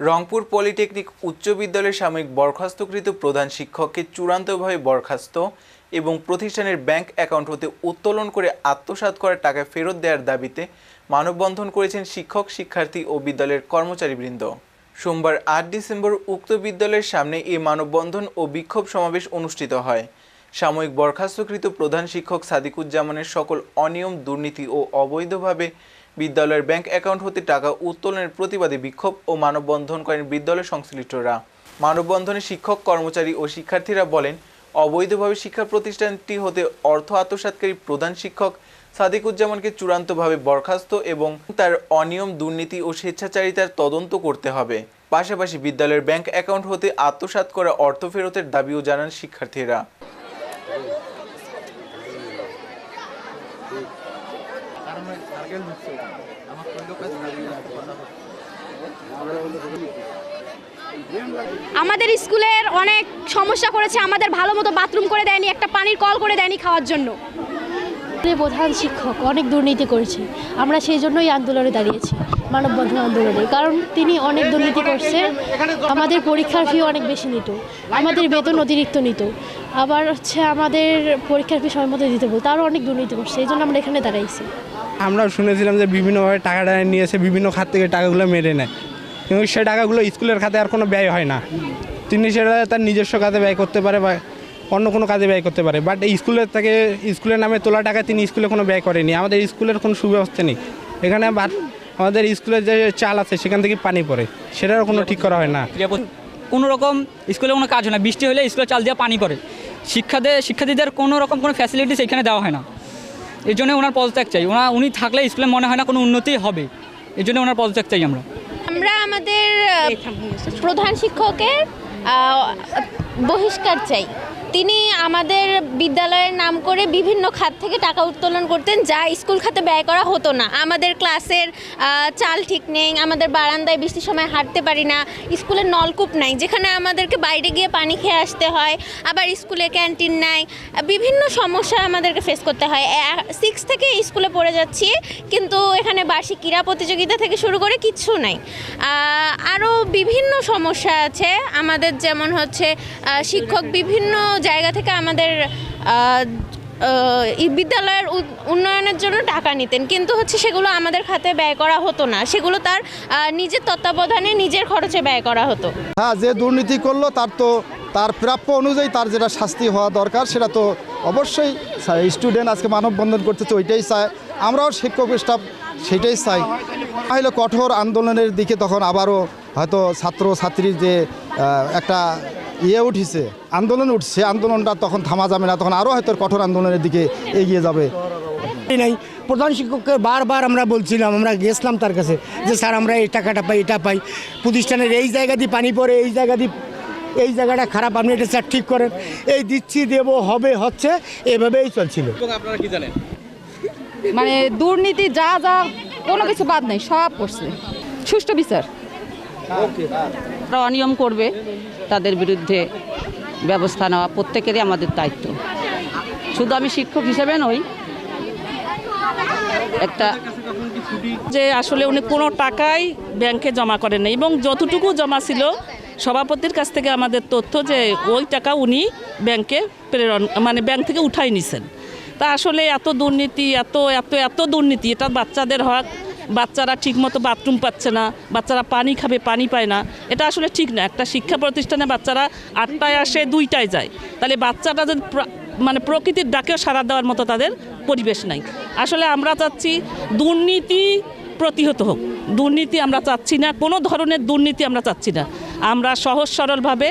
Rangpur polytechnic উচ্চ বিদ্যালয়ের সাময়িক বরখাস্তকৃত প্রধান শিক্ষককে চূড়ান্তভাবে বরখাস্ত এবং প্রতিষ্ঠানের ব্যাংক অ্যাকাউন্ট হতে উত্তোলন করে আত্মসাৎ করা টাকা ফেরত দেওয়ার দাবিতে মানববন্ধন করেছেন শিক্ষক, শিক্ষার্থী ও বিদ্যালয়ের কর্মচারীবৃন্দ। সোমবার আট ডিসেম্বর উক্ত বিদ্যালয়ের সামনে এই মানববন্ধন ও বিক্ষোভ সমাবেশ অনুষ্ঠিত হয়। সাময়িক বরখাস্তকৃত প্রধান শিক্ষক সাদিকুজ্জামানের সকল অনিয়ম, দুর্নীতি ও অবৈধভাবে বিদ্যালয়ের ব্যাংক অ্যাকাউন্ট হতে টাকা উত্তোলনের প্রতিবাদে বিক্ষোভ ও মানববন্ধন করেন বিদ্যালয় সংশ্লিষ্টরা। মানববন্ধনে শিক্ষক, কর্মচারী ও শিক্ষার্থীরা বলেন, অবৈধভাবে শিক্ষা প্রতিষ্ঠানটি হতে অর্থ আত্মসাৎকারী প্রধান শিক্ষক সাদিকুজ্জামানকে চূড়ান্তভাবে বরখাস্ত এবং তার অনিয়ম, দুর্নীতি ও স্বেচ্ছাচারিতার তদন্ত করতে হবে। পাশাপাশি বিদ্যালয়ের ব্যাংক অ্যাকাউন্ট হতে আত্মসাৎ করা অর্থ ফেরতের দাবিও জানান শিক্ষার্থীরা। আমাদের স্কুলের অনেক সমস্যা করেছে আমাদের ভালো মতো বাথরুম করে দেয়নি একটা পানির কল করে দেয়নি খাওয়ার জন্য। প্রধান শিক্ষক অনেক দুর্নীতি করেছে আমরা সেই জন্যই আন্দোলনে দাঁড়িয়েছি মানববন্ধন আন্দোলনে কারণ তিনি অনেক দুর্নীতি করছে আমাদের পরীক্ষার ফি অনেক বেশি নিত আমাদের বেতন অতিরিক্ত নিত আবার হচ্ছে আমাদের পরীক্ষার ফি সময় মতো দিতে বলতো আরও অনেক দুর্নীতি করছে এই জন্য আমরা এখানে দাঁড়াইছি। আমরা শুনেছিলাম যে বিভিন্নভাবে টাকাটা নিয়ে এসে বিভিন্ন খাত থেকে টাকাগুলো মেরে নেয়। কিন্তু সে টাকাগুলো স্কুলের খাতে আর কোনো ব্যয় হয় না। তিনি সেটা তার নিজস্ব কাজে ব্যয় করতে পারে বা অন্য কোনো কাজে ব্যয় করতে পারে। বাট স্কুলের থেকে স্কুলের নামে তোলা টাকা তিনি স্কুলে কোনো ব্যয় করেনি। আমাদের স্কুলের কোনো সুব্যবস্থা নেই। এখানে আমাদের স্কুলের যে চাল আছে, সেখান থেকে পানি পড়ে। সেটারও কোনো ঠিক করা হয় না। কোনো রকম স্কুলে কোনো কাজ হয় না। বৃষ্টি হলে স্কুলে চাল দিয়ে পানি পড়ে। শিক্ষাদের, শিক্ষার্থীদের কোনো রকম কোনো ফ্যাসিলিটিস এখানে দেওয়া হয় না। এর জন্য ওনার পদত্যাগ চাই। ওনা উনি থাকলে স্কুলে মনে হয় না কোনো উন্নতি হবে। এর জন্য ওনার পদত্যাগ চাই আমরা। আমরা আমাদের প্রধান শিক্ষকের বহিষ্কার চাই। তিনি আমাদের বিদ্যালয়ের নাম করে বিভিন্ন খাত থেকে টাকা উত্তোলন করতেন, যা স্কুল খাতে ব্যয় করা হতো না। আমাদের ক্লাসের চাল ঠিক নেই, আমাদের বারান্দায় বৃষ্টির সময় হাঁটতে পারি না, স্কুলের নলকূপ নাই, যেখানে আমাদেরকে বাইরে গিয়ে পানি খেয়ে আসতে হয়, আবার স্কুলে ক্যান্টিন নাই, বিভিন্ন সমস্যা আমাদেরকে ফেস করতে হয়। সিক্স থেকে স্কুলে পড়ে যাচ্ছি, কিন্তু এখানে বার্ষিক ক্রীড়া প্রতিযোগিতা থেকে শুরু করে কিচ্ছু নাই। আরও বিভিন্ন সমস্যা আছে, আমাদের যেমন হচ্ছে শিক্ষক বিভিন্ন জায়গা থেকে আমাদের বিদ্যালয়ের উন্নয়নের জন্য টাকা নিতেন। কিন্তু হচ্ছে সেগুলো আমাদের খাতে ব্যয় করা হতো না। সেগুলো তার নিজের তত্ত্বাবধানে নিজের খরচে ব্যয় করা হতো। হ্যাঁ যে দুর্নীতি করল তার তো, তার প্রাপ্য অনুযায়ী তার যেটা শাস্তি হওয়া দরকার, সেটা তো অবশ্যই স্টুডেন্ট আজকে মানববন্ধন করতেছে ওইটাই চায়। আমরাও শিক্ষক স্টাফ সেটাই চাই। তাহলে কঠোর আন্দোলনের দিকে তখন আবারও হয়তো ছাত্র ছাত্রীর যে একটা ইয়ে উঠিছে আন্দোলন উঠছে আন্দোলনটা তখন থামা যাবে না তখন আরও হয়তো কঠোর আন্দোলনের দিকে এগিয়ে যাবে। নাই প্রধান শিক্ষককে বারবার আমরা বলছিলাম আমরা গেছিলাম তার কাছে যে স্যার আমরা এই টাকাটা পাই এটা পাই। প্রতিষ্ঠানের এই জায়গা দিয়ে পানি পড়ে এই জায়গা দিয়ে এই জায়গাটা খারাপ আপনি এটা স্যার ঠিক করেন। এই দিচ্ছি দেবো হবে হচ্ছে এভাবেই চলছিল। মানে দুর্নীতি যা যা কোনো কিছু বাদ নেই সব করছে। সুষ্ঠু বিচার। যারা অনিয়ম করবে, তাদের বিরুদ্ধে ব্যবস্থা নেওয়া প্রত্যেকেরই আমাদের দায়িত্ব। শুধু আমি শিক্ষক হিসেবে নই, একটা যে আসলে উনি কোনো টাকাই ব্যাংকে জমা করেন নাই এবং যতটুকু জমা ছিল, সভাপতির কাছ থেকে আমাদের তথ্য যে ওই টাকা উনি ব্যাংকে প্রেরণ মানে ব্যাংক থেকে উঠাই নিছেন। তা আসলে এত দুর্নীতি, এত এত এত দুর্নীতি, এটা বাচ্চাদের হক বাচ্চারা ঠিকমতো বাথরুম পাচ্ছে না, বাচ্চারা পানি খাবে, পানি পায় না। এটা আসলে ঠিক না। একটা শিক্ষা প্রতিষ্ঠানে বাচ্চারা আটটায় আসে, দুইটায় যায়। তাহলে বাচ্চাটা যদি মানে প্রকৃতির ডাকেও সাড়া দেওয়ার মতো তাদের পরিবেশ নাই। আসলে আমরা চাচ্ছি দুর্নীতি প্রতিহত হোক। দুর্নীতি আমরা চাচ্ছি না, কোনো ধরনের দুর্নীতি আমরা চাচ্ছি না। আমরা সহজ সরলভাবে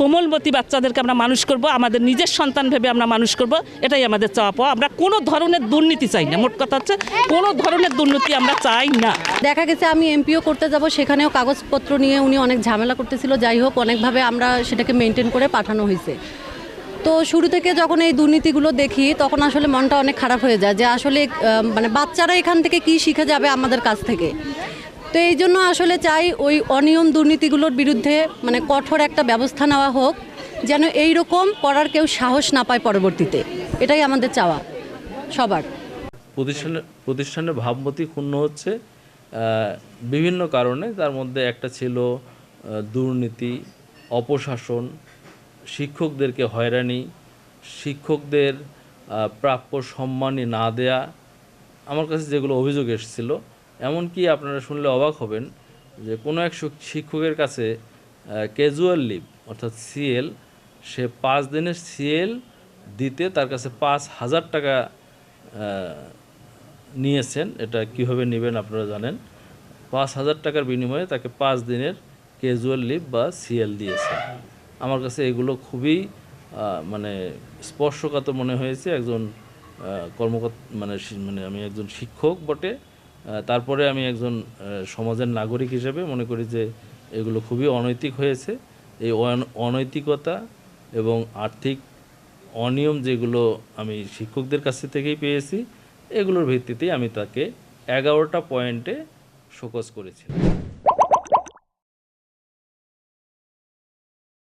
কোমলবতী বাচ্চাদেরকে আমরা মানুষ করব, আমাদের নিজের সন্তান ভেবে আমরা মানুষ করব, এটাই আমাদের চাওয়া পাওয়া। আমরা কোনো ধরনের দুর্নীতি চাই না, মোট কথা হচ্ছে কোনো ধরনের দুর্নীতি আমরা চাই না। দেখা গেছে আমি এমপিও করতে যাব, সেখানেও কাগজপত্র নিয়ে উনি অনেক ঝামেলা করতেছিল, যাই হোক, অনেকভাবে আমরা সেটাকে মেনটেন করে পাঠানো হয়েছে। তো শুরু থেকে যখন এই দুর্নীতিগুলো দেখি, তখন আসলে মনটা অনেক খারাপ হয়ে যায় যে আসলে মানে বাচ্চারা এখান থেকে কি শিখে যাবে আমাদের কাছ থেকে? তো এই জন্য আসলে চাই ওই অনিয়ম দুর্নীতিগুলোর বিরুদ্ধে মানে কঠোর একটা ব্যবস্থা নেওয়া হোক, যেন এই রকম করার কেউ সাহস না পায় পরবর্তীতে। এটাই আমাদের চাওয়া সবার। প্রতিষ্ঠানের প্রতিষ্ঠানের ভাবমূর্তি ক্ষুণ্ণ হচ্ছে বিভিন্ন কারণে। তার মধ্যে একটা ছিল দুর্নীতি, অপশাসন, শিক্ষকদেরকে হয়রানি, শিক্ষকদের প্রাপ্য সম্মানই না দেয়া। আমার কাছে যেগুলো অভিযোগ এসেছিল এমনকি আপনারা শুনলে অবাক হবেন যে কোনো এক শিক্ষকের কাছে ক্যাজুয়াল লিভ অর্থাৎ সিএল সে পাঁচ দিনের সিএল দিতে তার কাছে পাঁচ হাজার টাকা নিয়েছেন। এটা কীভাবে নেবেন আপনারা জানেন? পাঁচ হাজার টাকার বিনিময়ে তাকে পাঁচ দিনের ক্যাজুয়াল লিভ বা সিএল দিয়েছে আমার কাছে এগুলো খুবই মানে স্পর্শকাতর মনে হয়েছে। একজন কর্মকর্তা মানে মানে আমি একজন শিক্ষক বটে। তারপরে আমি একজন সমাজের নাগরিক হিসেবে মনে করি যে এগুলো খুবই অনৈতিক হয়েছে। এই অন- অনৈতিকতা এবং আর্থিক অনিয়ম যেগুলো আমি শিক্ষকদের কাছ থেকেই পেয়েছি, এগুলোর ভিত্তিতেই আমি তাকে এগারোটা পয়েন্টে শোকজ করেছিলাম